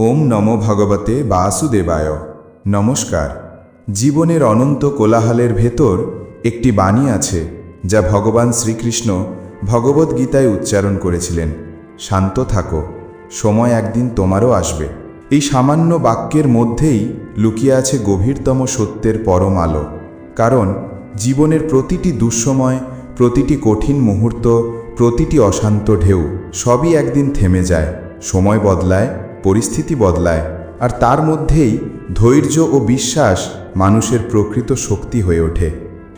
ওম নম ভগবতে বাসুদেবায়। নমস্কার। জীবনের অনন্ত কোলাহলের ভেতর একটি বাণী আছে, যা ভগবান শ্রীকৃষ্ণ ভগবদ্গীতায় উচ্চারণ করেছিলেন। শান্ত থাকো, সময় একদিন তোমারও আসবে। এই সামান্য বাক্যের মধ্যেই লুকিয়ে আছে গভীরতম সত্যের পরম আলো। কারণ জীবনের প্রতিটি দুঃসময়, প্রতিটি কঠিন মুহূর্ত, প্রতিটি অশান্ত ঢেউ সবই একদিন থেমে যায়, সময় বদলায় পরিস্থিতি বদলায় আর তার মধ্যেই ধৈর্য ও বিশ্বাস মানুষের প্রকৃত শক্তি হয়ে ওঠে।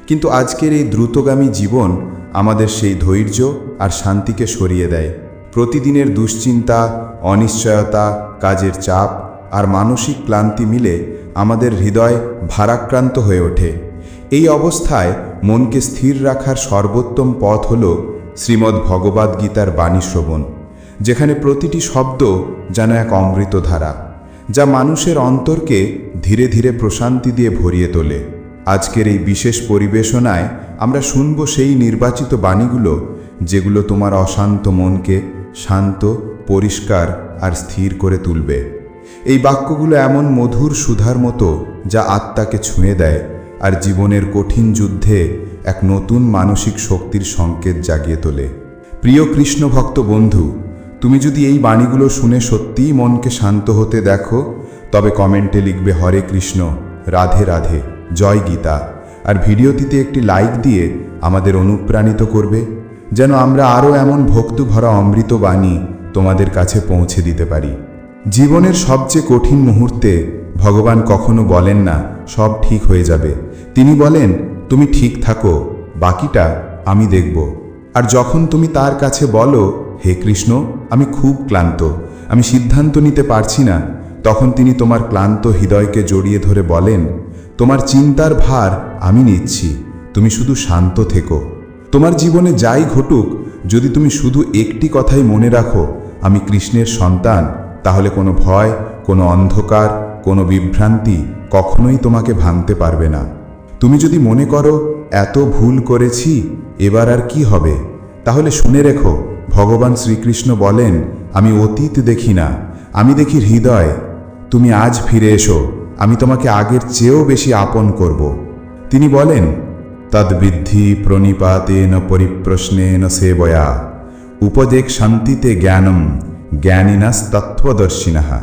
কিন্তু আজকের এই দ্রুতগামী জীবন আমাদের সেই ধৈর্য আর শান্তিকে সরিয়ে দেয়। প্রতিদিনের দুশ্চিন্তা, অনিশ্চয়তা, কাজের চাপ আর মানসিক ক্লান্তি মিলে আমাদের হৃদয় ভারাক্রান্ত হয়ে ওঠে। এই অবস্থায় মনকে স্থির রাখার সর্বোত্তম পথ হল শ্রীমদ্ ভগবদ্গীতার বাণী শ্রবণ। যেখানে প্রতিটি শব্দ যেন এক অমৃতধারা, যা মানুষের অন্তরকে ধীরে ধীরে প্রশান্তি দিয়ে ভরিয়ে তোলে। আজকের এই বিশেষ পরিবেশনায় আমরা শুনব সেই নির্বাচিত বাণীগুলো, যেগুলো তোমার অশান্ত মনকে শান্ত, পরিষ্কার আর স্থির করে তুলবে। এই বাক্যগুলো এমন মধুর সুধার মতো যা আত্মাকে ছুঁয়ে দেয় আর জীবনের কঠিন যুদ্ধে এক নতুন মানসিক শক্তির সংকেত জাগিয়ে তোলে। প্রিয় কৃষ্ণ ভক্ত বন্ধু তুমি যদি এই বাণীগুলো শুনে সত্যিই মনকে শান্ত হতে দেখো, তবে কমেন্টে লিখবে, হরে কৃষ্ণ, রাধে রাধে, জয় গীতা। আর ভিডিওটিতে একটি লাইক দিয়ে আমাদের অনুপ্রাণিত করবে, যেন আমরা আরও এমন ভক্তি ভরা অমৃত বাণী তোমাদের কাছে পৌঁছে দিতে পারি। জীবনের সবচেয়ে কঠিন মুহূর্তে ভগবান কখনো বলেন না, সব ঠিক হয়ে যাবে। তিনি বলেন, তুমি ঠিক থাকো, বাকিটা আমি দেখব। আর যখন তুমি তার কাছে বলো হে কৃষ্ণ, আমি খুব ক্লান্ত। আমি সিদ্ধান্ত নিতে পারছি না। তখন তিনি তোমার ক্লান্ত হৃদয়কে জড়িয়ে ধরে বলেন, তোমার চিন্তার ভার আমি নিচ্ছি। তুমি শুধু শান্ত থেকো। তোমার জীবনে যাই ঘটুক, যদি তুমি শুধু একটি কথাই মনে রাখো, আমি কৃষ্ণের সন্তান, তাহলে কোনো ভয়, কোনো অন্ধকার, কোনো বিভ্রান্তি কখনোই তোমাকে ভাঙতে পারবে না। তুমি যদি মনে করো, এত ভুল করেছি, এবার আর কি হবে? তাহলে শুনে রেখো ভগবান শ্রীকৃষ্ণ বলেন, আমি অতীত দেখি না। আমি দেখি হৃদয়। তুমি আজ ফিরে এসো। আমি তোমাকে আগের চেয়েও বেশি আপন করব। তিনি বলেন, তদ্বৃদ্ধি প্রণিপাতেন পরিপ্রশ্নেন সেবয়া। উপদেক শান্তিতে জ্ঞানম জ্ঞানীনাস তত্ত্বদর্শিনাহা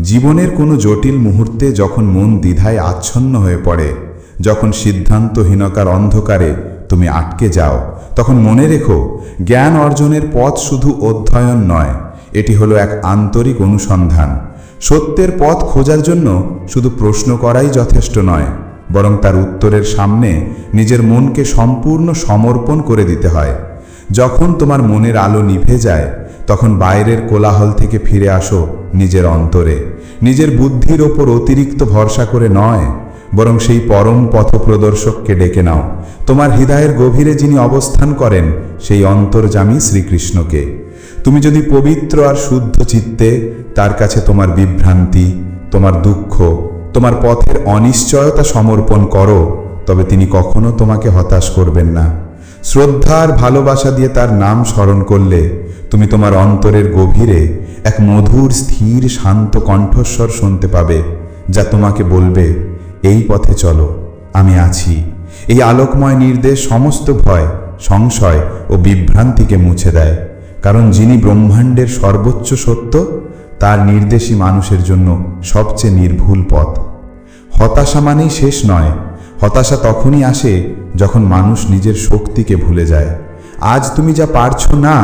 জীবনের কোনো জটিল মুহূর্তে যখন মন দ্বিধায় আচ্ছন্ন হয়ে পড়ে, যখন সিদ্ধান্তহীনকার অন্ধকারে তুমি আটকে যাও তখন মনে রেখো, জ্ঞান অর্জনের পথ শুধু অধ্যয়ন নয়, এটি হলো এক আন্তরিক অনুসন্ধান। সত্যের পথ খোঁজার জন্য শুধু প্রশ্ন করাই যথেষ্ট নয়, বরং তার উত্তরের সামনে নিজের মনকে সম্পূর্ণ সমর্পণ করে দিতে হয়। যখন তোমার মনের আলো নিভে যায়, তখন বাইরের কোলাহল থেকে ফিরে আসো নিজের অন্তরে। নিজের বুদ্ধির ওপর অতিরিক্ত ভরসা করে নয় বরং সেই পরম পথপ্রদর্শককে ডেকে নাও। তোমার হৃদয়ের গভীরে যিনি অবস্থান করেন, সেই অন্তর্জামী শ্রীকৃষ্ণকে। তুমি যদি পবিত্র আর শুদ্ধ চিত্তে, তার কাছে তোমার বিভ্রান্তি, তোমার দুঃখ, তোমার পথের অনিশ্চয়তা সমর্পণ করো, তবে তিনি কখনো তোমাকে হতাশ করবেন না। শ্রদ্ধা আর ভালোবাসা দিয়ে তার নাম স্মরণ করলে, তুমি তোমার অন্তরের গভীরে এক মধুর, স্থির, শান্ত কণ্ঠস্বর শুনতে পাবে, যা তোমাকে বলবে এই পথে চলো, আমি আছি। এই আলোকময় নির্দেশ সমস্ত ভয়, সংশয় ও বিভ্রান্তিকে মুছে দেয়। কারণ যিনি ব্রহ্মাণ্ডের সর্বোচ্চ সত্য, তার নির্দেশই মানুষের জন্য সবচেয়ে নির্ভুল পথ। হতাশা মানেই শেষ নয়। হতাশা তখনই আসে যখন মানুষ নিজের শক্তিকে ভুলে যায়। আজ তুমি যা পারছ না,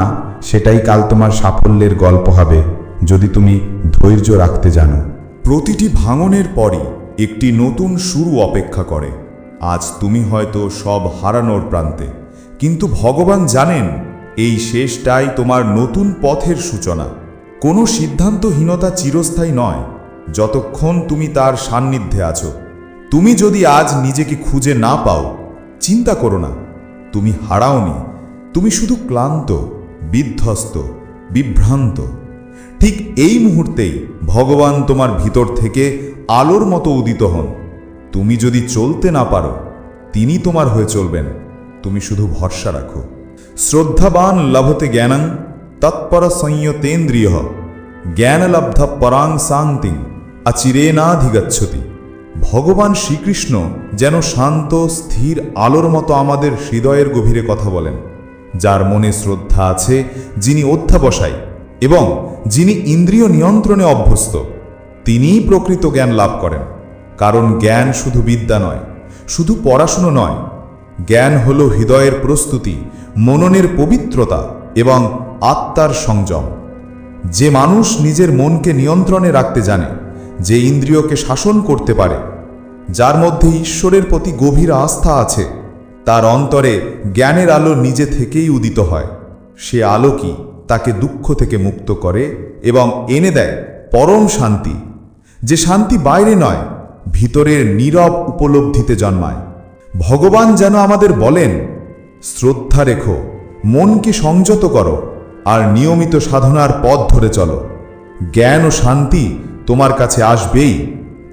সেটাই কাল তোমার সাফল্যের গল্প হবে, যদি তুমি ধৈর্য রাখতে জানো। প্রতিটি ভাঙনের পরই একটি নতুন শুরু অপেক্ষা করে। আজ তুমি হয়তো সব হারানোর প্রান্তে। কিন্তু ভগবান জানেন, এই শেষটাই তোমার নতুন পথের সূচনা। কোনো সিদ্ধান্তহীনতা চিরস্থায়ী নয়, যতক্ষণ তুমি তার সান্নিধ্যে আছো। তুমি যদি আজ নিজেকে খুঁজে না পাও, চিন্তা করো না। তুমি হারাওনি, তুমি শুধু ক্লান্ত, বিধ্বস্ত, বিভ্রান্ত। ঠিক এই মুহূর্তেই ভগবান তোমার ভিতর থেকে আলোর মতো উদিত হন। তুমি যদি চলতে না পারো, তিনি তোমার হয়ে চলবেন। তুমি শুধু ভরসা রাখো। শ্রদ্ধাবান লভতে জ্ঞানং তৎপর সংযতেন্দ্রিয়। জ্ঞানলব্ধ পরাং শান্তিং আচিরেনাধিগচ্ছতি ভগবান শ্রীকৃষ্ণ যেন শান্ত, স্থির আলোর মতো আমাদের হৃদয়ের গভীরে কথা বলেন, যার মনে শ্রদ্ধা আছে যিনি অধ্যাবসায় এবং যিনি ইন্দ্রিয় নিয়ন্ত্রণে অভ্যস্ত। তিনিই প্রকৃত জ্ঞান লাভ করেন। কারণ জ্ঞান শুধু বিদ্যা নয়, শুধু পড়াশুনো নয়। জ্ঞান হল হৃদয়ের প্রস্তুতি, মননের পবিত্রতা এবং আত্মার সংযম। যে মানুষ নিজের মনকে নিয়ন্ত্রণে রাখতে জানে, যে ইন্দ্রিয়কে শাসন করতে পারে, যার মধ্যে ঈশ্বরের প্রতি গভীর আস্থা আছে, তার অন্তরে জ্ঞানের আলো নিজে থেকেই উদিত হয়। সে আলো কি তাকে দুঃখ থেকে মুক্ত করে এবং এনে দেয় পরম শান্তি যে শান্তি বাইরে নয়, ভিতরের নীরব উপলব্ধিতে জন্মায়। ভগবান যেন আমাদের বলেন, শ্রদ্ধা রেখো, মনকে সংযত করো, আর নিয়মিত সাধনার পথ ধরে চলো। জ্ঞান ও শান্তি তোমার কাছে আসবেই,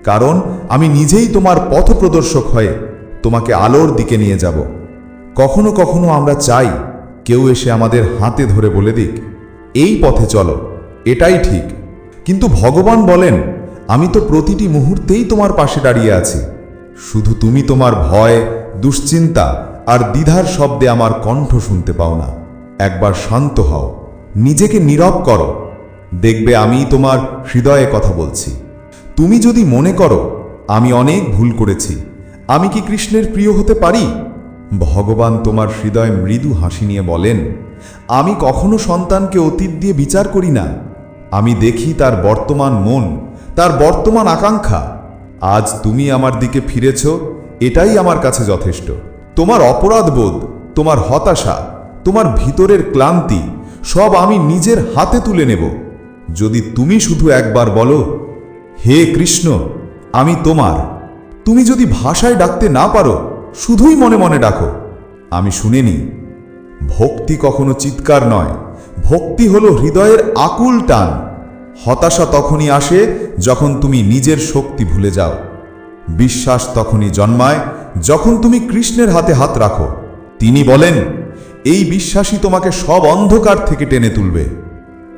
কারণ আমি নিজেই তোমার পথপ্রদর্শক হয়ে তোমাকে আলোর দিকে নিয়ে যাব। কখনো কখনো আমরা চাই, কেউ এসে আমাদের হাতে ধরে বলে দিক, এই পথে চলো, এটাই ঠিক। কিন্তু ভগবান বলেন আমি তো প্রতিটি মুহূর্তেই তোমার পাশে দাঁড়িয়ে আছি। শুধু তুমি তোমার ভয়, দুশ্চিন্তা আর দ্বিধার শব্দে আমার কণ্ঠ শুনতে পাও না। একবার শান্ত হও, নিজেকে নীরব করো। দেখবে আমি তোমার হৃদয়ে কথা বলছি। তুমি যদি মনে করো, আমি অনেক ভুল করেছি, আমি কি কৃষ্ণের প্রিয় হতে পারি? ভগবান তোমার হৃদয়ে মৃদু হাসি নিয়ে বলেন, আমি কখনো সন্তানকে অতীত দিয়ে বিচার করি না। আমি দেখি তার বর্তমান মন তার বর্তমান আকাঙ্ক্ষা, আজ তুমি আমার দিকে ফিরেছ, এটাই আমার কাছে যথেষ্ট। তোমার অপরাধবোধ, তোমার হতাশা, তোমার ভিতরের ক্লান্তি, সব আমি নিজের হাতে তুলে নেব। যদি তুমি শুধু একবার বলো, হে কৃষ্ণ, আমি তোমার। তুমি যদি ভাষায় ডাকতে না পারো, শুধুই মনে মনে ডাকো। আমি শুনিনি ভক্তি কখনো চিৎকার নয়, ভক্তি হলো হৃদয়ের আকুল টান। হতাশা তখনই আসে যখন তুমি নিজের শক্তি ভুলে যাও। বিশ্বাস তখনই জন্মায় যখন তুমি কৃষ্ণের হাতে হাত রাখো। তিনি বলেন, এই বিশ্বাসই তোমাকে সব অন্ধকার থেকে টেনে তুলবে।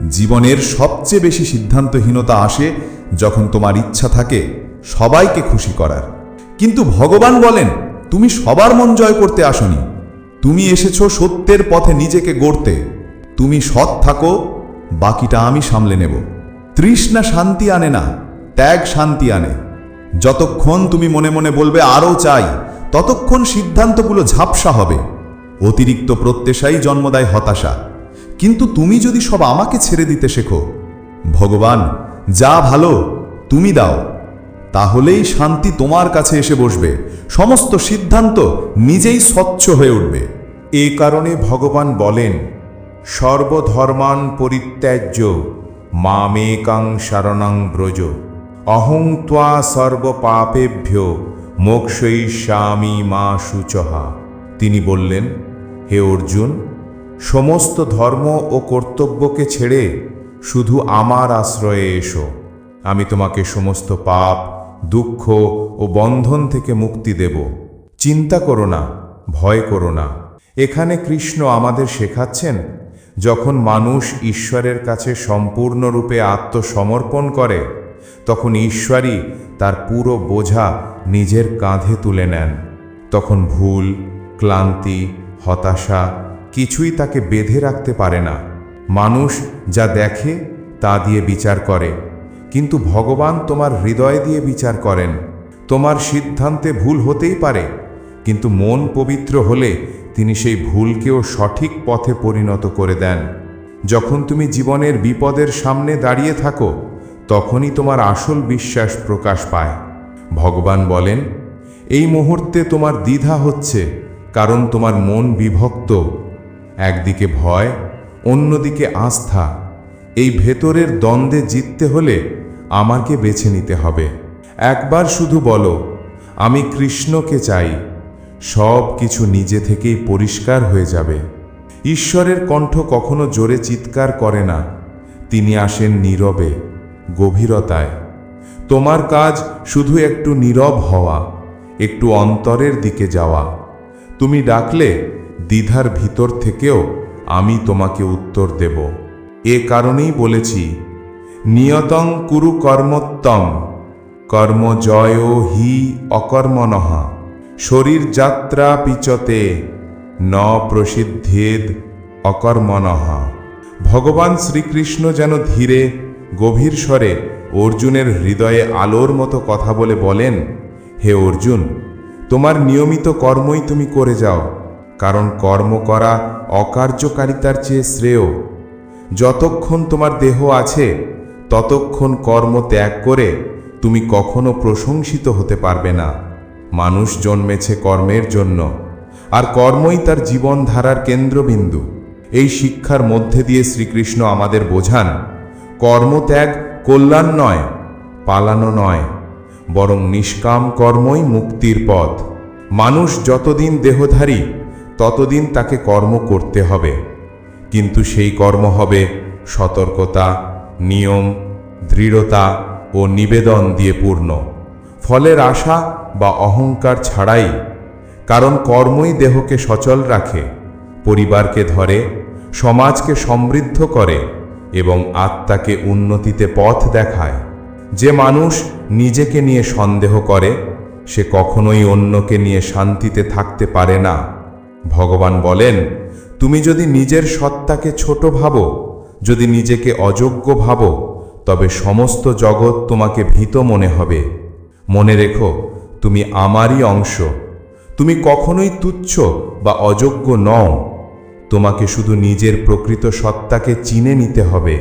জীবনের সবচেয়ে বেশি সিদ্ধান্তহীনতা আসে যখন তোমার ইচ্ছা থাকে সবাইকে খুশি করার। কিন্তু ভগবান বলেন, তুমি সবার মন জয় করতে আসনি। তুমি এসেছ সত্যের পথে নিজেকে গড়তে। তুমি সৎ থাকো, বাকিটা আমি সামলে নেব। তৃষ্ণা শান্তি আনে না, ত্যাগ শান্তি আনে। যতক্ষণ তুমি মনে মনে বলবে, আরও চাই, ততক্ষণ সিদ্ধান্তগুলো ঝাপসা হবে। অতিরিক্ত প্রত্যাশাই জন্ম দেয় হতাশা। কিন্তু তুমি যদি সব আমাকে ছেড়ে দিতে শেখো, ভগবান, যা ভালো, তুমি দাও। তাহলেই শান্তি তোমার কাছে এসে বসবে। সমস্ত সিদ্ধান্ত নিজেই স্বচ্ছ হয়ে উঠবে। এ কারণে ভগবান বলেন, সর্বধর্মান পরিত্যাজ্য। মামেকাং শরণাং ব্রজ। অহং ত্বা সর্বপাপেভ্য মোক্ষয়িষ্যামি মা শুচহা তিনি বললেন, হে অর্জুন, সমস্ত ধর্ম ও কর্তব্যকে ছেড়ে শুধু আমার আশ্রয়ে এসো। আমি তোমাকে সমস্ত পাপ, দুঃখ ও বন্ধন থেকে মুক্তি দেব। চিন্তা করো না, ভয় করো না। এখানে কৃষ্ণ আমাদের শেখাচ্ছেন যখন মানুষ ঈশ্বরের কাছে সম্পূর্ণরূপে আত্মসমর্পণ করে, তখন ঈশ্বরই তার পুরো বোঝা নিজের কাঁধে তুলে নেন। তখন ভুল, ক্লান্তি, হতাশা কিছুই তাকে বেঁধে রাখতে পারে না। মানুষ যা দেখে, তা দিয়ে বিচার করে। কিন্তু ভগবান তোমার হৃদয় দিয়ে বিচার করেন। তোমার সিদ্ধান্তে ভুল হতেই পারে, কিন্তু মন পবিত্র হলে তিনি সেই ভুলকেও সঠিক পথে পরিণত করে দেন। যখন তুমি জীবনের বিপদের সামনে দাঁড়িয়ে থাকো, তখনই তোমার আসল বিশ্বাস প্রকাশ পায়। ভগবান বলেন, এই মুহূর্তে তোমার দ্বিধা হচ্ছে, কারণ তোমার মন বিভক্ত। একদিকে ভয়, অন্যদিকে আস্থা। এই ভেতরের দ্বন্দ্বে জিততে হলে আমাকে বেছে নিতে হবে। একবার শুধু বলো, আমি কৃষ্ণকে চাই। সব কিছু নিজে থেকেই পরিষ্কার হয়ে যাবে। ঈশ্বরের কণ্ঠ কখনো জোরে চিৎকার করে না। তিনি আসেন নীরবে, গভীরতায়। তোমার কাজ শুধু একটু নীরব হওয়া, একটু অন্তরের দিকে যাওয়া। তুমি ডাকলে, দ্বিধার ভিতর থেকেও আমি তোমাকে উত্তর দেব। এ কারণেই বলেছি, নিয়তং কুরু কর্মোত্তম, কর্মজয় হি অকর্মণঃ। শরীর যাত্রা পিচতে ন প্রসিদ্ধেদ অকর্মণঃ। ভগবান শ্রীকৃষ্ণ যেন ধীরে, গভীর স্বরে অর্জুনের হৃদয়ে আলোর মতো কথা বলে বলেন, হে অর্জুন, তোমার নিয়মিত কর্মই তুমি করে যাও, কারণ কর্ম করা অকার্যকারিতার চেয়ে শ্রেয়। যতক্ষণ তোমার দেহ আছে, ততক্ষণ কর্ম ত্যাগ করে তুমি কখনো প্রশংসিত হতে পারবে না। মানুষ জন্মেছে কর্মের জন্য, আর কর্মই তার জীবনধারার কেন্দ্রবিন্দু। এই শিক্ষার মধ্যে দিয়ে শ্রীকৃষ্ণ আমাদের বোঝান কর্মত্যাগ কল্যাণ নয়, পালানো নয়, বরং নিষ্কাম কর্মই মুক্তির পথ। মানুষ যতদিন দেহধারী, ততদিন তাকে কর্ম করতে হবে। কিন্তু সেই কর্ম হবে সতর্কতা, নিয়ম, দৃঢ়তা ও নিবেদন দিয়ে পূর্ণ। ফলের আশা বা অহংকার ছাড়াই, কারণ কর্মই দেহকে সচল রাখে, পরিবারকে ধরে, সমাজকে সমৃদ্ধ করে এবং আত্মাকে উন্নতিতে পথ দেখায়। যে মানুষ নিজেকে নিয়ে সন্দেহ করে, সে কখনোই অন্যকে নিয়ে শান্তিতে থাকতে পারে না। ভগবান বলেন, তুমি যদি নিজের সত্তাকে ছোট ভাবো, যদি নিজেকে অযোগ্য ভাবো, তবে সমস্ত জগৎ তোমাকে ভীত মনে হবে। মনে রেখো, তুমি আমারই অংশ। তুমি কখনোই তুচ্ছ বা অযোগ্য নও। তোমাকে শুধু নিজের প্রকৃত সত্তাকে চিনে নিতে হবে।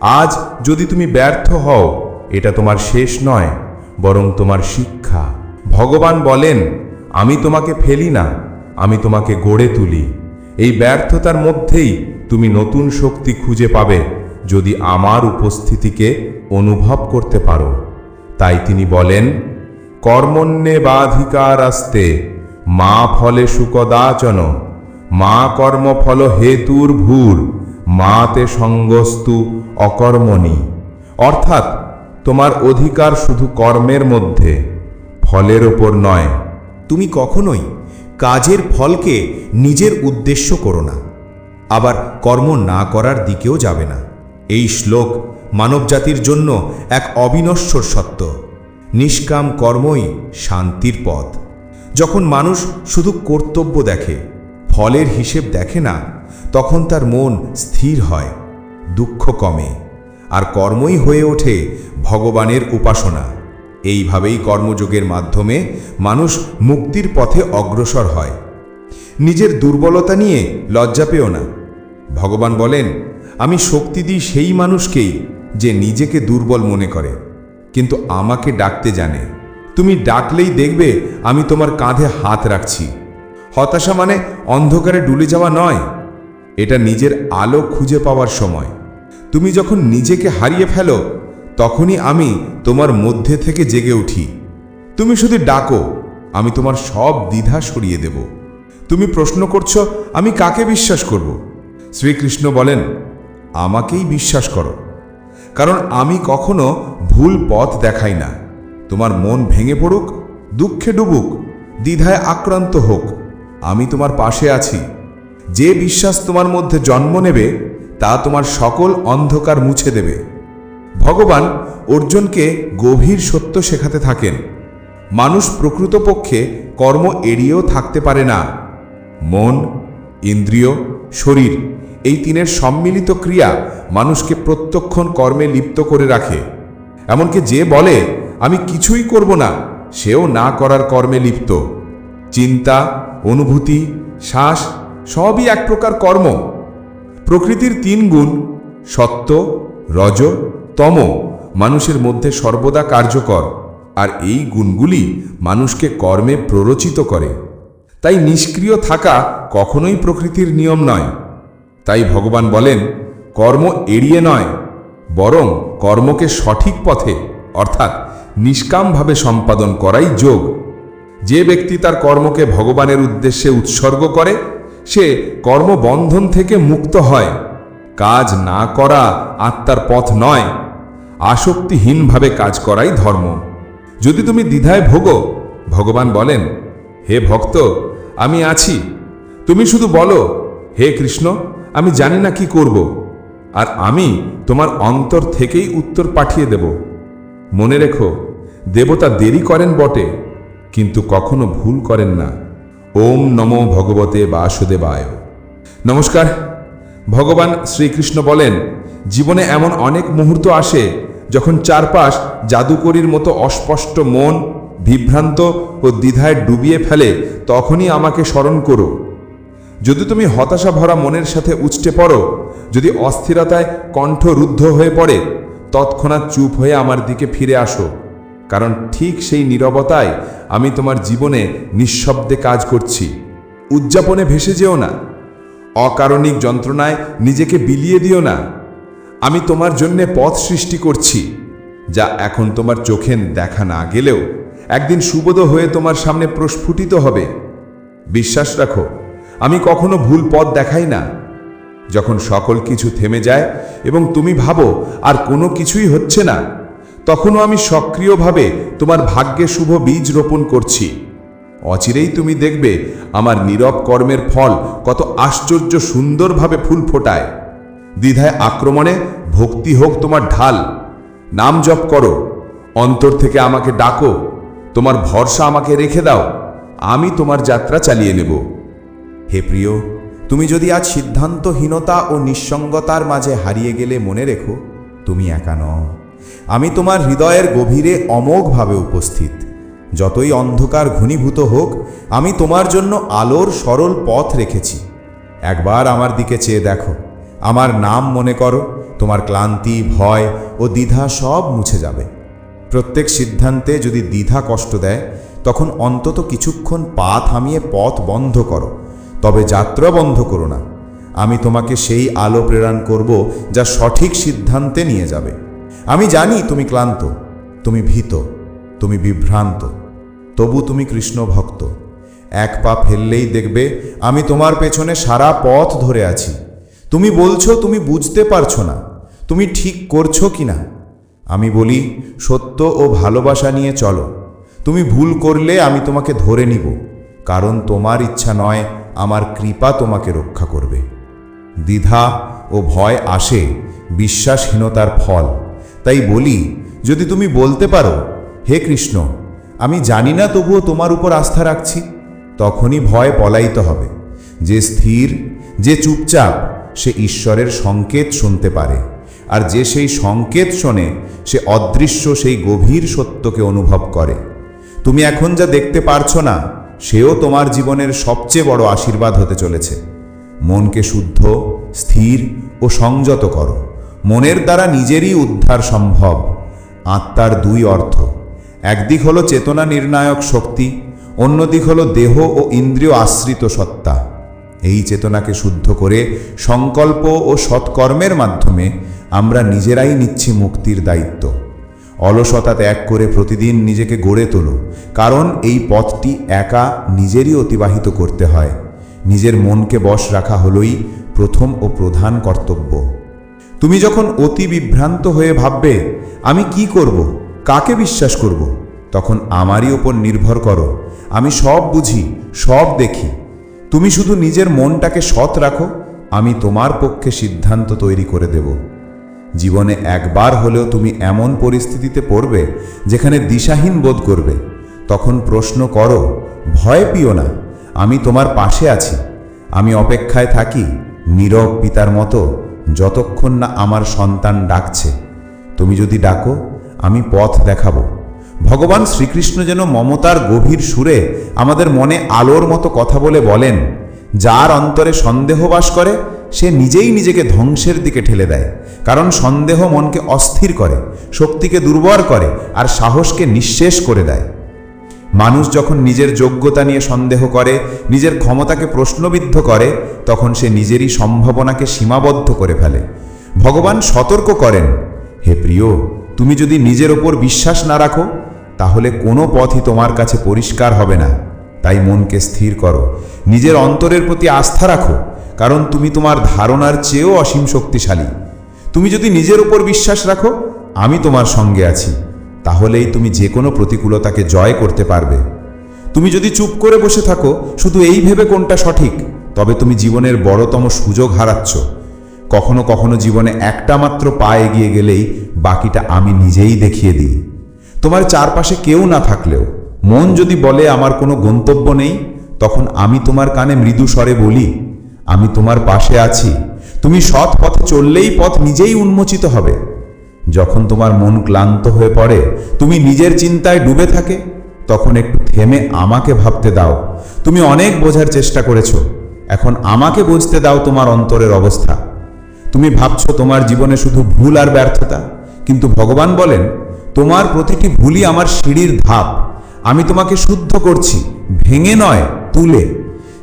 আজ যদি তুমি ব্যর্থ হও, এটা তোমার শেষ নয়, বরং তোমার শিক্ষা। ভগবান বলেন, আমি তোমাকে ফেলি না, আমি তোমাকে গড়ে তুলি। এই ব্যর্থতার মধ্যেই তুমি নতুন শক্তি খুঁজে পাবে, যদি আমার উপস্থিতিকে অনুভব করতে পারো। তাই তিনি বলেন কর্মণ্যে বাধিকার আসতে মা ফলে সুকদাচন, মা কর্মফল হেতুর ভূর, মাতে সঙ্গস্তু অকর্মণি। অর্থাৎ, তোমার অধিকার শুধু কর্মের মধ্যে, ফলের ওপর নয়। তুমি কখনোই কাজের ফলকে নিজের উদ্দেশ্য করো না। আবার কর্ম না করার দিকেও যাবে না। এই শ্লোক মানবজাতির জন্য এক অবিনশ্বর সত্য। নিষ্কাম কর্মই শান্তির পথ। যখন মানুষ শুধু কর্তব্য দেখে, ফলের হিসেব দেখে না, তখন তার মন স্থির হয়, দুঃখ কমে, আর কর্মই হয়ে ওঠে ভগবানের উপাসনা। এইভাবেই কর্মযোগের মাধ্যমে মানুষ মুক্তির পথে অগ্রসর হয়। নিজের দুর্বলতা নিয়ে লজ্জা পেও না। ভগবান বলেন, আমি শক্তি দিই সেই মানুষকেই যে নিজেকে দুর্বল মনে করে। কিন্তু আমাকে ডাকতে জানে। তুমি ডাকলেই দেখবে আমি তোমার কাঁধে হাত রাখছি। হতাশা মানে অন্ধকারে ডুলে যাওয়া নয়। এটা নিজের আলো খুঁজে পাওয়ার সময়। তুমি যখন নিজেকে হারিয়ে ফেলো, তখনই আমি তোমার মধ্যে থেকে জেগে উঠি। তুমি শুধু ডাকো, আমি তোমার সব দ্বিধা সরিয়ে দেব। তুমি প্রশ্ন করছ, আমি কাকে বিশ্বাস করব? শ্রীকৃষ্ণ বলেন, আমাকেই বিশ্বাস করো। কারণ আমি কখনো ভুল পথ দেখাই না। তোমার মন ভেঙে পড়ুক, দুঃখে ডুবুক, দ্বিধায় আক্রান্ত হোক। আমি তোমার পাশে আছি। যে বিশ্বাস তোমার মধ্যে জন্ম নেবে, তা তোমার সকল অন্ধকার মুছে দেবে। ভগবান অর্জুনকে গভীর সত্য শেখাতে থাকেন। মানুষ প্রকৃতপক্ষে কর্ম এড়িয়েও থাকতে পারে না। মন, ইন্দ্রিয়, শরীর, এই তিনের সম্মিলিত ক্রিয়া মানুষকে প্রত্যক্ষণ কর্মে লিপ্ত করে রাখে। এমনকি যে বলে, আমি কিছুই করব না, সেও না করার কর্মে লিপ্ত। চিন্তা, অনুভূতি, শ্বাস, সবই এক প্রকার কর্ম। প্রকৃতির তিন গুণ, সত্য, রজ, তম, মানুষের মধ্যে সর্বদা কার্যকর, আর এই গুণগুলি মানুষকে কর্মে প্ররোচিত করে। তাই নিষ্ক্রিয় থাকা কখনোই প্রকৃতির নিয়ম নয়। তাই ভগবান বলেন, কর্ম এড়িয়ে নয় বরং কর্মকে সঠিক পথে, অর্থাৎ নিষ্কামভাবে সম্পাদন করাই যোগ। যে ব্যক্তি তার কর্মকে ভগবানের উদ্দেশ্যে উৎসর্গ করে, সে কর্মবন্ধন থেকে মুক্ত হয়। কাজ না করা আত্মার পথ নয়। আসক্তিহীনভাবে কাজ করাই ধর্ম। যদি তুমি দ্বিধায় ভোগো, ভগবান বলেন, হে ভক্ত, আমি আছি। তুমি শুধু বলো, হে কৃষ্ণ, আমি জানি না কি করব। আর আমি তোমার অন্তর থেকেই উত্তর পাঠিয়ে দেব। মনে রেখো, দেবতা দেরি করেন বটে, কিন্তু কখনো ভুল করেন না। ওম নমো ভগবতে বাসুদেবায়। নমস্কার। ভগবান শ্রীকৃষ্ণ বলেন, জীবনে এমন অনেক মুহূর্ত আসে যখন চারপাশ জাদুকরির মতো অস্পষ্ট মন, বিভ্রান্ত ও দ্বিধায় ডুবিয়ে ফেলে, তখনই আমাকে স্মরণ করো। যদি তুমি হতাশা ভরা মনের সাথে উচটে পড়ো, যদি অস্থিরতায় কণ্ঠ রুদ্ধ হয়ে পড়ে, তৎক্ষণাৎ চুপ হয়ে আমার দিকে ফিরে আসো। কারণ ঠিক সেই নীরবতায় আমি তোমার জীবনে নিঃশব্দে কাজ করছি। উদযাপনে ভেসে যেও না। অকারণিক যন্ত্রণায় নিজেকে বিলিয়ে দিও না। আমি তোমার জন্যে পথ সৃষ্টি করছি, যা এখন তোমার চোখে দেখা না গেলেও একদিন সুবোধ হয়ে তোমার সামনে প্রস্ফুটিত হবে। বিশ্বাস রাখো আমি কখনো ভুল পথ দেখাই না। যখন সকল কিছু থেমে যায় এবং তুমি ভাবো আর কোনো কিছুই হচ্ছে না, তখনও আমি সক্রিয়ভাবে তোমার ভাগ্যে শুভ বীজ রোপণ করছি। অচিরেই তুমি দেখবে আমার নীরব কর্মের ফল কত আশ্চর্য সুন্দরভাবে ফুল ফোটায়। দ্বিধায় আক্রমণে ভক্তি হোক তোমার ঢাল, নাম জপ করো, অন্তর থেকে আমাকে ডাকো, তোমার ভরসা আমাকে রেখে দাও, আমি তোমার যাত্রা চালিয়ে নেব। হে প্রিয়, তুমি যদি আজ সিদ্ধান্তহীনতা ও নিঃসঙ্গতার মাঝে হারিয়ে গেলে মনে রেখো, তুমি একা নও। আমি তোমার হৃদয়ের গভীরে অমোঘভাবে উপস্থিত। যতই অন্ধকার ঘনীভূত হোক, আমি তোমার জন্য আলোর সরল পথ রেখেছি। একবার আমার দিকে চেয়ে দেখো, আমার নাম মনে করো, তোমার ক্লান্তি, ভয় ও দ্বিধা সব মুছে যাবে। প্রত্যেক সিদ্ধান্তে যদি দ্বিধা কষ্ট দেয়, তখন অন্তত কিছুক্ষণ পা থামিয়ে পথ বন্ধ করো। তবে যাত্রা বন্ধ করো না। আমি তোমাকে সেই আলো প্রেরণ করব যা সঠিক সিদ্ধান্তে নিয়ে যাবে। আমি জানি তুমি ক্লান্ত, তুমি ভীত, তুমি বিভ্রান্ত, তবু তুমি কৃষ্ণ ভক্ত এক পা ফেললেই দেখবে আমি তোমার পেছনে সারা পথ ধরে আছি। তুমি বলছো তুমি বুঝতে পারছ না, তুমি ঠিক করছ কি না? আমি বলি, সত্য ও ভালোবাসা নিয়ে চলো। তুমি ভুল করলে আমি তোমাকে ধরে নিব, কারণ তোমার ইচ্ছা নয় আমার কৃপা তোমাকে রক্ষা করবে। দ্বিধা ও ভয় আসে, বিশ্বাসহীনতার ফল। তাই বলি, যদি তুমি বলতে পারো, হে কৃষ্ণ, আমি জানি না তবুও তোমার উপর আস্থা রাখছি তখনই ভয় পলাইত হবে। যে স্থির, যে চুপচাপ, সে ঈশ্বরের সংকেত শুনতে পারে। আর যে সেই সংকেত শোনে, সে অদৃশ্য সেই গভীর সত্যকে অনুভব করে। তুমি এখন যা দেখতে পারছ না সেও তোমার জীবনের সবচেয়ে বড় আশীর্বাদ হতে চলেছে। মনকে শুদ্ধ, স্থির ও সংযত করো। মনের দ্বারা নিজেরই উদ্ধার সম্ভব। আত্মার দুই অর্থ। একদিক হলো চেতনা নির্ণায়ক শক্তি, অন্যদিক হলো দেহ ও ইন্দ্রিয় আশ্রিত সত্তা। এই চেতনাকে শুদ্ধ করে সংকল্প ও সৎকর্মের মাধ্যমে আমরা নিজেরাই নিচ্ছি মুক্তির দায়িত্ব। অলসতা ত্যাগ করে প্রতিদিন নিজেকে গড়ে তোলো, কারণ এই পথটি একা নিজেরই অতিবাহিত করতে হয়। নিজের মনকে বশ রাখা হলোই প্রথম ও প্রধান কর্তব্য। তুমি যখন অতি বিভ্রান্ত হয়ে ভাববে, আমি কি করব? কাকে বিশ্বাস করব? তখন আমারই ওপর নির্ভর করো। আমি সব বুঝি, সব দেখি। তুমি শুধু নিজের মনটাকে সৎ রাখো, আমি তোমার পক্ষে সিদ্ধান্ত তৈরি করে দেব। জীবনে একবার হলেও তুমি এমন পরিস্থিতিতে পড়বে যেখানে দিশাহীন বোধ করবে। তখন প্রশ্ন করো, ভয় পিও না, আমি তোমার পাশে আছি। আমি অপেক্ষায় থাকি, নীরব পিতার মতো, যতক্ষণ না আমার সন্তান ডাকছে। তুমি যদি ডাকো, আমি পথ দেখাবো। ভগবান শ্রীকৃষ্ণ যেন মমতার গভীর সুরে আমাদের মনে আলোর মতো কথা বলে বলেন, যার অন্তরে সন্দেহ বাস করে সে নিজেই নিজেকে ধ্বংসের দিকে ঠেলে দেয়। কারণ সন্দেহ মনকে অস্থির করে, শক্তিকে দুর্বল করে আর সাহসকে নিঃশেষ করে দেয়। মানুষ যখন নিজের যোগ্যতা নিয়ে সন্দেহ করে, নিজের ক্ষমতাকে প্রশ্নবিদ্ধ করে, তখন সে নিজেরই সম্ভাবনাকে সীমাবদ্ধ করে ফেলে। ভগবান সতর্ক করেন, হে প্রিয়, তুমি যদি নিজের ওপর বিশ্বাস না রাখো, তাহলে কোনো পথই তোমার কাছে পরিষ্কার হবে না। তাই মনকে স্থির করো, নিজের অন্তরের প্রতি আস্থা রাখো কারণ তুমি তোমার ধারণার চেয়েও অসীম শক্তিশালী। তুমি যদি নিজের উপর বিশ্বাস রাখো, আমি তোমার সঙ্গে আছি। তাহলেই তুমি যে কোনো প্রতিকূলতাকে জয় করতে পারবে। তুমি যদি চুপ করে বসে থাকো, শুধু এই ভেবে কোনটা সঠিক? তবে তুমি জীবনের বড়তম সুযোগ হারাচ্ছ। কখনো কখনো জীবনে একটা মাত্র পা এগিয়ে গেলেই বাকিটা আমি নিজেই দেখিয়ে দিই। তোমার চারপাশে কেউ না থাকলেও, মন যদি বলে আমার কোনো গন্তব্য নেই, তখন আমি তোমার কানে মৃদু স্বরে বলি আমি তোমার পাশে আছি। তুমি সৎ পথে চললেই পথ নিজেই উন্মোচিত হবে। যখন তোমার মন ক্লান্ত হয়ে পড়ে, তুমি নিজের চিন্তায় ডুবে থাকে, তখন একটু থেমে আমাকে ভাবতে দাও। তুমি অনেক বোঝার চেষ্টা করেছ। এখন আমাকে বুঝতে দাও তোমার অন্তরের অবস্থা। তুমি ভাবছ তোমার জীবনে শুধু ভুল আর ব্যর্থতা, কিন্তু ভগবান বলেন, তোমার প্রতিটি ভুলই আমার সিঁড়ির ধাপ। আমি তোমাকে শুদ্ধ করছি, ভেঙে নয়, তুলে।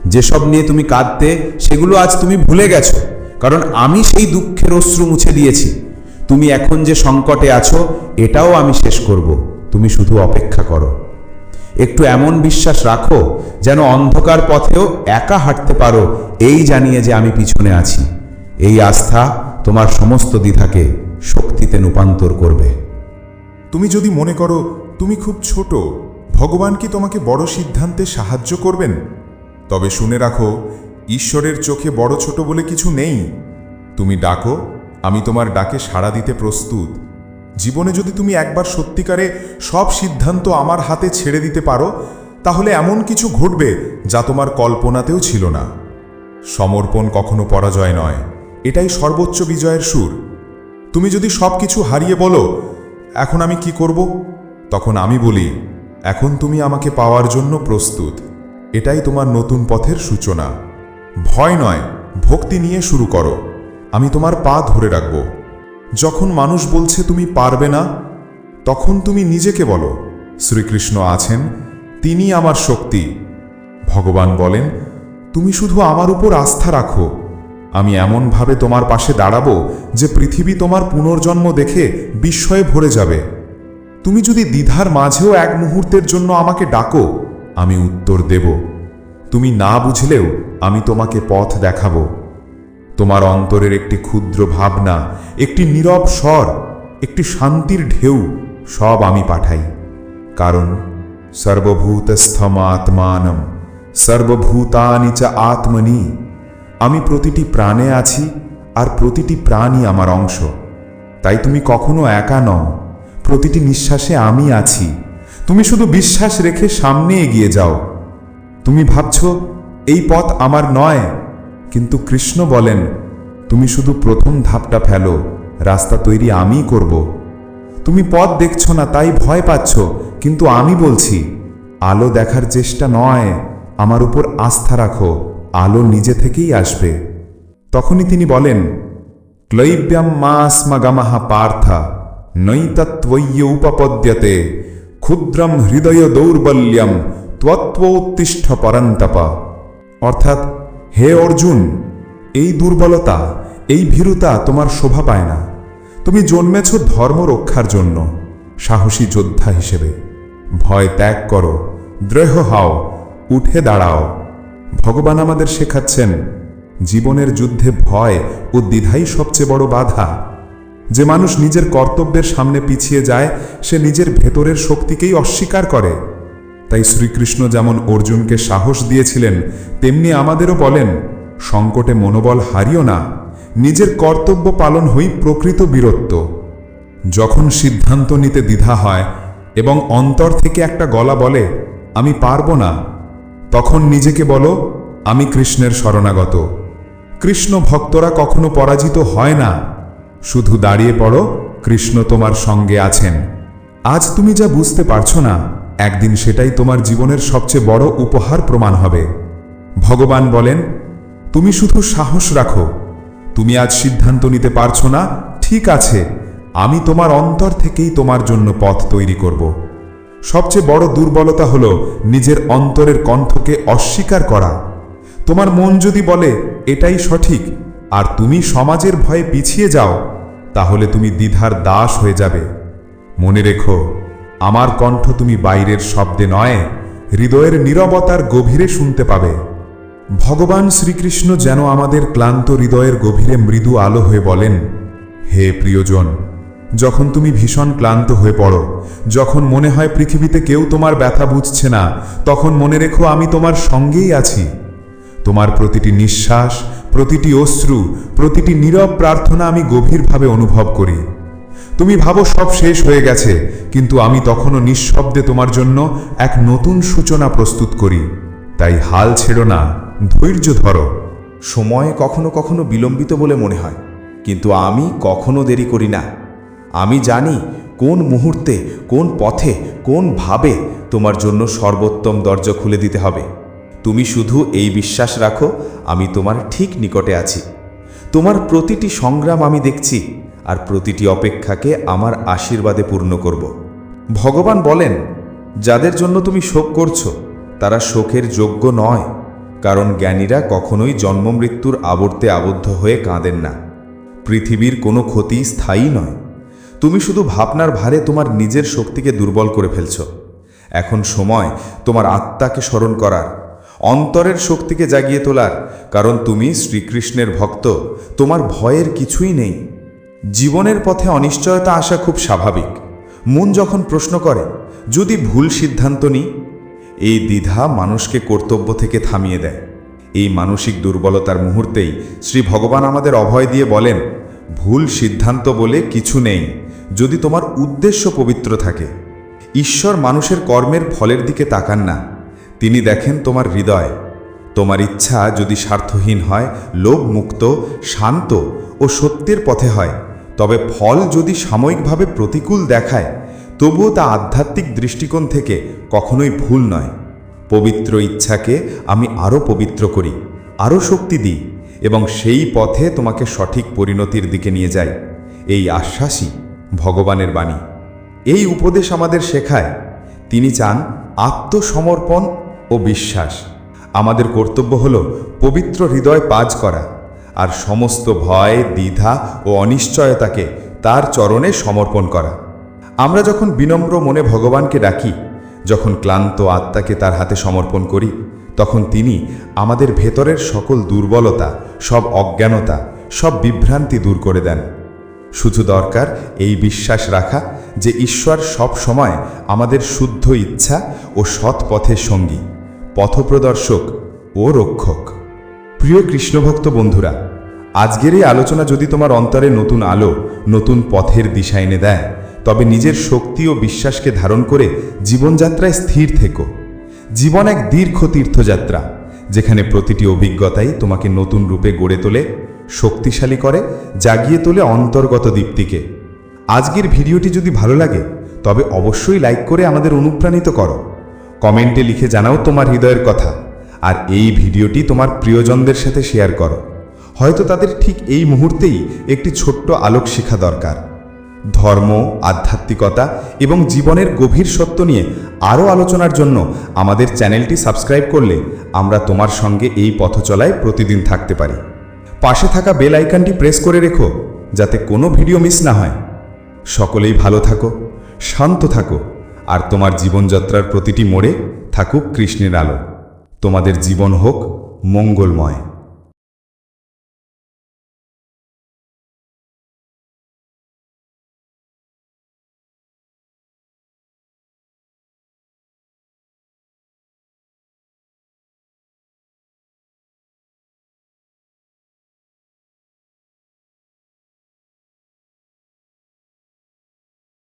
যেসব নিয়ে তুমি কাঁদতে, সেগুলো আজ তুমি ভুলে গেছো। কারণ আমি সেই দুঃখের অশ্রু মুছে দিয়েছি। তুমি এখন যে সংকটে আছো, এটাও আমি শেষ করব। তুমি শুধু অপেক্ষা করো। একটু এমন বিশ্বাস রাখো, যেন অন্ধকার পথেও একা হাঁটতে পারো, এই জানিয়ে যে আমি পিছনে আছি। এই আস্থা তোমার সমস্ত দ্বিধাকে শক্তিতে রূপান্তর করবে। তুমি যদি মনে করো, তুমি খুব ছোট, ভগবান কি তোমাকে বড় সিদ্ধান্তে সাহায্য করবেন? তবে শুনে রাখো, ঈশ্বরের চোখে বড় ছোট বলে কিছু নেই। তুমি ডাকো, আমি তোমার ডাকে সাড়া দিতে প্রস্তুত। জীবনে যদি তুমি একবার সত্যিকারে সব সিদ্ধান্ত আমার হাতে ছেড়ে দিতে পারো, তাহলে এমন কিছু ঘটবে যা তোমার কল্পনাতেও ছিল না। সমর্পণ কখনো পরাজয় নয়, এটাই সর্বোচ্চ বিজয়ের সুর। তুমি যদি সব কিছু হারিয়ে বলো, এখন আমি কি করব? তখন আমি বলি, এখন তুমি আমাকে পাওয়ার জন্য প্রস্তুত। এটাই তোমার নতুন পথের সূচনা। ভয় নয়, ভক্তি নিয়ে শুরু করো। আমি তোমার পা ধরে রাখব। যখন মানুষ বলছে তুমি পারবে না, তখন তুমি নিজেকে বলো, শ্রীকৃষ্ণ আছেন, তিনি আমার শক্তি। ভগবান বলেন, তুমি শুধু আমার উপর আস্থা রাখো। আমি এমনভাবে তোমার পাশে দাঁড়াবো যে পৃথিবী তোমার পুনর্জন্ম দেখে বিস্ময়ে ভরে যাবে। তুমি যদি দ্বিধার মাঝেও এক মুহূর্তের জন্য আমাকে ডাকো আমি উত্তর দেব। তুমি না বুঝলেও আমি তোমাকে পথ দেখাব। তোমার অন্তরের একটি ক্ষুদ্র ভাবনা, একটি নীরব স্বর, একটি শান্তির ঢেউ, সব আমি পাঠাই। কারণ সর্বভূতস্থম আত্মানম, সর্বভূতানি চ আত্মনি। আমি প্রতিটি প্রাণে আছি আর প্রতিটি প্রাণই আমার অংশ। তাই তুমি কখনো একা নও, প্রতিটি নিঃশ্বাসে আমি আছি। তুমি শুধু বিশ্বাস রেখে সামনে এগিয়ে যাও। তুমি ভাবছ, এই পথ আমার নয়। কিন্তু কৃষ্ণ বলেন, তুমি শুধু প্রথম ধাপটা ফেলো, রাস্তা তৈরি আমিই করব। তুমি পথ দেখছ না, তাই ভয় পাচ্ছ, কিন্তু আমি বলছি, আলো দেখার চেষ্টা নয়, আমার উপর আস্থা রাখো, আলো নিজে থেকেই আসবে। তখনই তিনি বলেন ক্লৈব্যাম মাস্মগমঃ পার্থা নৈতত্বয়্য উপপদ্যতে ক্ষুদ্রম হৃদয় দৌর্বল্যম ত্বত্বোত্তিষ্ঠ পরন্তপা। অর্থাৎ, হে অর্জুন, এই দুর্বলতা, এই ভীরুতা তোমার শোভা পায় না। তুমি জন্মেছ ধর্ম রক্ষার জন্য, সাহসী যোদ্ধা হিসেবে। ভয় ত্যাগ করো, দ্রহ হাও, উঠে দাঁড়াও। ভগবান আমাদের শেখাচ্ছেন, জীবনের যুদ্ধে ভয় ও দ্বিধাই সবচেয়ে বড় বাধা। যে মানুষ নিজের কর্তব্যের সামনে পিছিয়ে যায়, সে নিজের ভেতরের শক্তিকেই অস্বীকার করে। তাই শ্রীকৃষ্ণ যেমন অর্জুনকে সাহস দিয়েছিলেন, তেমনি আমাদেরও বলেন, সংকটে মনোবল হারিও না, নিজের কর্তব্য পালন হই প্রকৃত বীরত্ব। যখন সিদ্ধান্ত নিতে দ্বিধা হয় এবং অন্তর থেকে একটা গলা বলে, আমি পারব না, তখন নিজেকে বলো, আমি কৃষ্ণের শরণাগত। কৃষ্ণ ভক্তরা কখনো পরাজিত হয় না। শুধু দাঁড়িয়ে পড়ো, কৃষ্ণ তোমার সঙ্গে আছেন। আজ তুমি যা বুঝতে পারছ না, একদিন সেটাই তোমার জীবনের সবচেয়ে বড় উপহার প্রমাণ হবে। ভগবান বলেন, তুমি শুধু সাহস রাখো। তুমি আজ সিদ্ধান্ত নিতে পারছ না, ঠিক আছে, আমি তোমার অন্তর থেকেই তোমার জন্য পথ তৈরি করব। সবচেয়ে বড় দুর্বলতা হল নিজের অন্তরের কণ্ঠকে অস্বীকার করা। তোমার মন যদি বলে, এটাই সঠিক, আর তুমি সমাজের ভয়ে পিছিয়ে যাও তাহলে তুমি দ্বিধার দাস হয়ে যাবে। মনে রেখো, আমার কণ্ঠ তুমি বাইরের শব্দে নয়, হৃদয়ের নীরবতার গভীরে শুনতে পাবে। ভগবান শ্রীকৃষ্ণ যেন আমাদের ক্লান্ত হৃদয়ের গভীরে মৃদু আলো হয়ে বলেন, হে প্রিয়জন, যখন তুমি ভীষণ ক্লান্ত হয়ে পড়ো, যখন মনে হয় পৃথিবীতে কেউ তোমার ব্যথা বুঝছে না, তখন মনে রেখো আমি তোমার সঙ্গেই আছি। তোমার প্রতিটি নিঃশ্বাস, প্রতিটি অশ্রু, প্রতিটি নীরব প্রার্থনা আমি গভীরভাবে অনুভব করি। তুমি ভাবো সব শেষ হয়ে গেছে, কিন্তু আমি তখনও নিঃশব্দে তোমার জন্য এক নতুন সূচনা প্রস্তুত করি। তাই হাল ছেড়ো না, ধৈর্য ধরো। সময় কখনো কখনো বিলম্বিত বলে মনে হয়, কিন্তু আমি কখনো দেরি করি না। আমি জানি কোন মুহূর্তে, কোন পথে, কোন ভাবে তোমার জন্য সর্বোত্তম দরজা খুলে দিতে হবে। তুমি শুধু এই বিশ্বাস রাখো, আমি তোমার ঠিক নিকটে আছি। তোমার প্রতিটি সংগ্রাম আমি দেখছি, আর প্রতিটি অপেক্ষাকে আমার আশীর্বাদে পূর্ণ করব। ভগবান বলেন, যাদের জন্য তুমি শোক করছ, তারা শোকের যোগ্য নয়, কারণ জ্ঞানীরা কখনোই জন্মমৃত্যুর আবর্তে আবদ্ধ হয়ে কাঁদেন না। পৃথিবীর কোনো ক্ষতি স্থায়ী নয়। তুমি শুধু ভাবনার ভারে তোমার নিজের শক্তিকে দুর্বল করে ফেলছ। এখন সময় তোমার আত্মাকে স্মরণ করার অন্তরের শক্তিকে জাগিয়ে তোলার, কারণ তুমি শ্রীকৃষ্ণের ভক্ত। তোমার ভয়ের কিছুই নেই। জীবনের পথে অনিশ্চয়তা আসা খুব স্বাভাবিক। মন যখন প্রশ্ন করে, যদি ভুল সিদ্ধান্ত নিই? এই দ্বিধা মানুষকে কর্তব্য থেকে থামিয়ে দেয়। এই মানসিক দুর্বলতার মুহূর্তেই শ্রী ভগবান আমাদের অভয় দিয়ে বলেন, ভুল সিদ্ধান্ত বলে কিছু নেই। যদি তোমার উদ্দেশ্য পবিত্র থাকে, ঈশ্বর মানুষের কর্মের ফলের দিকে তাকান না। তিনি দেখেন তোমার হৃদয়। তোমার ইচ্ছা যদি স্বার্থহীন হয় লোভমুক্ত শান্ত ও সত্যের পথে হয়। তবে ফল যদি সাময়িকভাবে প্রতিকূল দেখায়, তবুও তা আধ্যাত্মিক দৃষ্টিকোণ থেকে কখনোই ভুল নয়। পবিত্র ইচ্ছাকে আমি আরও পবিত্র করি, আরও শক্তি দিই এবং সেই পথে তোমাকে সঠিক পরিণতির দিকে নিয়ে যাই। এই আশ্বাসই ভগবানের বাণী। এই উপদেশ আমাদের শেখায়। তিনি চান আত্মসমর্পণ ও বিশ্বাস। আমাদের কর্তব্য হল পবিত্র হৃদয় পাজ করা আর সমস্ত ভয়, দ্বিধা ও অনিশ্চয়তাকে তার চরণে সমর্পণ করা। আমরা যখন বিনম্র মনে ভগবানকে ডাকি, যখন ক্লান্ত আত্মাকে তার হাতে সমর্পণ করি, তখন তিনি আমাদের ভেতরের সকল দুর্বলতা, সব অজ্ঞানতা, সব বিভ্রান্তি দূর করে দেন। শুধু দরকার এই বিশ্বাস রাখা যে ঈশ্বর সব সময় আমাদের শুদ্ধ ইচ্ছা ও সৎ পথের সঙ্গী। পথপ্রদর্শক ও রক্ষক। প্রিয় কৃষ্ণভক্ত বন্ধুরা, আজকের এই আলোচনা যদি তোমার অন্তরে নতুন আলো, নতুন পথের দিশা এনে দেয়, তবে নিজের শক্তি ও বিশ্বাসকে ধারণ করে জীবনযাত্রায় স্থির থেকো। জীবন এক দীর্ঘ তীর্থযাত্রা, যেখানে প্রতিটি অভিজ্ঞতাই তোমাকে নতুন রূপে গড়ে তোলে, শক্তিশালী করে, জাগিয়ে তোলে অন্তর্গত দীপ্তিকে। আজকের ভিডিওটি যদি ভালো লাগে, তবে অবশ্যই লাইক করে আমাদের অনুপ্রাণিত করো। কমেন্টে লিখে জানাও তোমার হৃদয়ের কথা, আর এই ভিডিওটি তোমার প্রিয়জনদের সাথে শেয়ার করো। হয়তো তাদের ঠিক এই মুহূর্তেই একটি ছোট্ট আলোক শিখা দরকার। ধর্ম, আধ্যাত্মিকতা এবং জীবনের গভীর সত্য নিয়ে আরও আলোচনার জন্য আমাদের চ্যানেলটি সাবস্ক্রাইব করলে আমরা তোমার সঙ্গে এই পথ চলায় প্রতিদিন থাকতে পারি। পাশে থাকা বেল আইকনটি প্রেস করে রেখো, যাতে কোনো ভিডিও মিস না হয়। সকলেই ভালো থাকো, শান্ত থাকো। আর তোমার জীবনযাত্রার প্রতিটি মোড়ে থাকুক কৃষ্ণের আলো। তোমাদের জীবন হোক মঙ্গলময়।